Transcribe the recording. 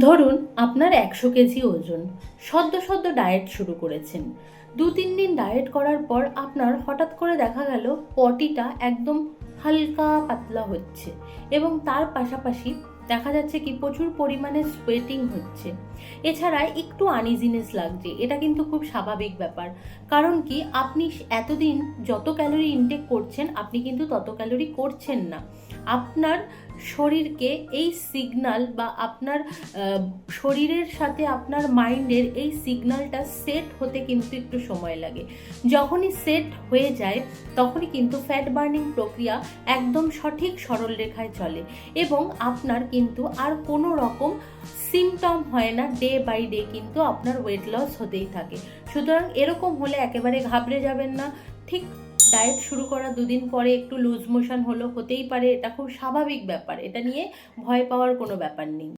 ধরুন আপনার একশো কেজি ওজন। সদ্য সদ্য ডায়েট শুরু করেছেন। দু তিন দিন ডায়েট করার পর আপনার হঠাৎ করে দেখা গেল পটিটা একদম হালকা পাতলা হচ্ছে এবং তার পাশাপাশি দেখা যাচ্ছে কি প্রচুর পরিমাণে সোয়েটিং হচ্ছে। এছাড়া একটু আনইজিনেস লাগছে, এটা কিন্তু খুব স্বাভাবিক ব্যাপার। কারণ কি, আপনি এতদিন যত ক্যালোরি ইনটেক করছেন, আপনি কিন্তু তত ক্যালোরি করছেন না। আপনার শরীরকে এই সিগনাল বা আপনার শরীরের সাথে আপনার মাইন্ডের এই সিগন্যালটা সেট হতে কিন্তু একটু সময় লাগে। যখনই সেট হয়ে যায়, তখনই কিন্তু ফ্যাট বার্নিং প্রক্রিয়া একদম সঠিক সরল রেখায় চলে এবং আপনার কিন্তু আর কোনো রকম সিমটম হয় না ডে বাই ডে কিন্তু আপনার ওয়েট লস হতেই থাকে। সুতরাং এরকম হলে একেবারে ঘাবড়ে যাবেন না। ঠিক ডায়েট শুরু করা দুদিন পরে একটু লুজ মোশন হলো, হতেই পারে, এটা খুব স্বাভাবিক ব্যাপার। এটা নিয়ে ভয় পাওয়ার কোনো ব্যাপার নেই।